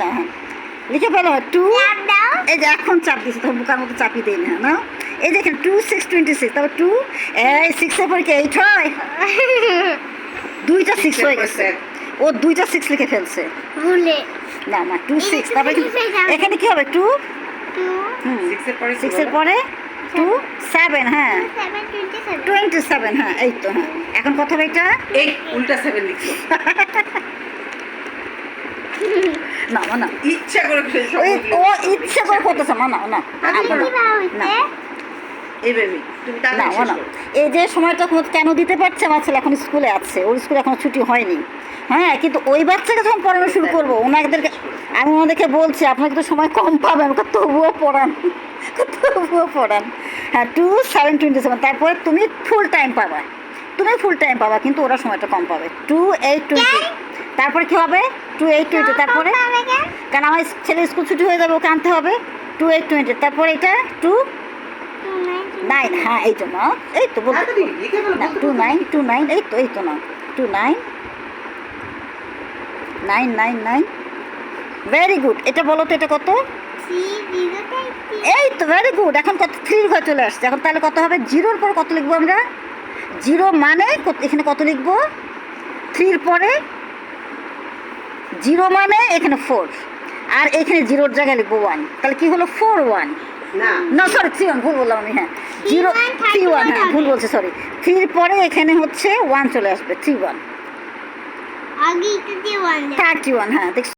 দাও হ্যাঁ লিখে ফেলো টু চাপ এই যে এখন চাপ দিচ্ছি তোমার বুকার মতো চাপিয়ে দিই না না? এই দেখেন টু সিক্স টোয়েন্টি সিক্স তারপর টু এই সিক্সের পরে কি এইট হয় দুইটা সিক্স হয়ে গেছে। ও দুইটা সিক্স লিখে ফেলছে। ভুলে। না না টু সিক্স তারপরে। এখানে কি হবে টু সিক্সের পরে টু সেভেন হ্যাঁ। Seven twenty seven twenty seven হ্যাঁ এই তো হ্যাঁ। এখন কত হবে এটা? এই উল্টা সেভেন লিখছো। না না, না ইচ্ছা করে ও ইচ্ছে করে করতেছে না না না। না। না। এই না। এই যে সময়টা কোনো- কেন দিতে পারছে আমার ছেলে এখন স্কুলে আছে। ওর স্কুলে এখনও ছুটি হয়নি। হ্যাঁ কিন্তু ওই বাচ্চাকে যখন পড়ানো শুরু করব ওনাদেরকে আমি ওনাদেরকে বলছি আপনাকে তো সময় কম পাবেন তবুও পড়ান। তবুও পড়ান। হ্যাঁ টু সেভেন টোয়েন্টি সেভেন তারপরে তুমি ফুল টাইম পাবা। তুমি ফুল টাইম পাবা কিন্তু ওরা সময়টা কম পাবে। টু এইট টোয়েন্টি তারপরে কী হবে? টু এইট টোয়েন্টি তারপরে? কারণ আমার ছেলে স্কুল ছুটি হয়ে যাবে ওকে আনতে হবে। টু এইট টোয়েন্টি তারপরে এটা টু নাইন হ্যাঁ এই তো না এই তো বলতে টু নাইন টু নাইন এই তো এই তো না two nine nine nine nine very good এটা বলো তো এটা কত? এই তো ভেরি গুড এখন কত? থ্রির ঘর চলে আসছে। এখন তাহলে কত হবে? জিরোর পর কত লিখব আমরা? জিরো মানে এখানে কত লিখব? থ্রির পরে জিরো মানে এখানে ফোর আর এখানে জিরোর জায়গায় লিখব ওয়ান তাহলে কি হলো? ফোর ওয়ান না। না সরি থ্রি ওয়ান ভুল বললাম আমি হ্যাঁ। জিরো থ্রি ওয়ান হ্যাঁ ভুল বলছে সরি থ্রির পরে এখানে হচ্ছে ওয়ান চলে আসবে থ্রি ওয়ান থার্টি ওয়ান হ্যাঁ দেখছ।